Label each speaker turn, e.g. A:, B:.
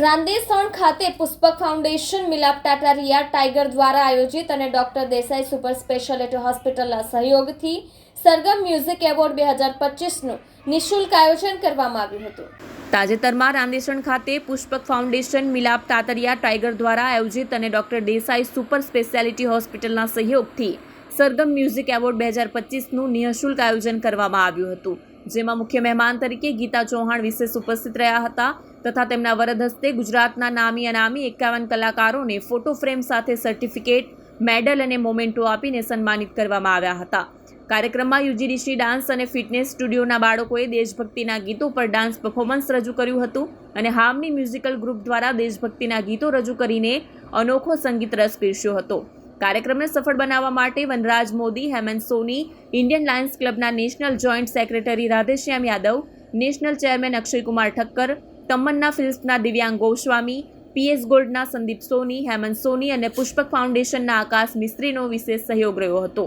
A: રાંદેસણ ખાતે Pushpak foundation Milap Tataria tiger દ્વારા આયોજિત અને ડોક્ટર દેસાઈ સુપર સ્પેશિયાલિટી હોસ્પિટલના સહયોગથી સરગમ મ્યુઝિક એવોર્ડ બે હજાર પચીસનું નિઃશુલ્ક આયોજન કરવામાં આવ્યું હતું. તાજેતરમાં રાંદેસણ ખાતે પુષ્પક ફાઉન્ડેશન મિલાપ તાતરિયા ટાઈગર દ્વારા આયોજિત અને ડોક્ટર દેસાઈ સુપર સ્પેશિયાલિટી હોસ્પિટલના સહયોગથી સરગમ મ્યુઝિક એવોર્ડ બે હજાર પચીસનું નિઃશુલ્ક આયોજન કરવામાં આવ્યું હતું. જેમાં મુખ્ય મહેમાન તરીકે ગીતા ચૌહાણ વિશેષ ઉપસ્થિત રહ્યા હતા તથા તેમના વરદ હસ્તે ગુજરાતના નામી અનામી એકાવન કલાકારોને ફોટો ફ્રેમ સાથે સર્ટિફિકેટ, મેડલ અને મોમેન્ટો આપીને સન્માનિત કરવામાં આવ્યા હતા. કાર્યક્રમમાં યુજીડીસી ડાન્સ અને ફિટનેસ સ્ટુડિયોના બાળકોએ દેશભક્તિના ગીતો પર ડાન્સ પરફોર્મન્સ રજૂ કર્યું હતું અને હામની મ્યુઝિકલ ગ્રુપ દ્વારા દેશભક્તિના ગીતો રજૂ કરીને અનોખો સંગીત રસ પીરસ્યો હતો. કાર્યક્રમને સફળ બનાવવા માટે Vanraj Modi, Hemant Soni, Indian Lions ક્લબના national joint secretary Radheshyam Yadav, national chairman Akshaykumar Thakkar, Tamanna ફિલ્મ્સના Divyang Goswami, PS ગોલ્ડના સંદીપ સોની, હેમંત સોની અને પુષ્પક ફાઉન્ડેશનના આકાશ મિસ્ત્રીનો વિશેષ સહયોગ રહ્યો હતો.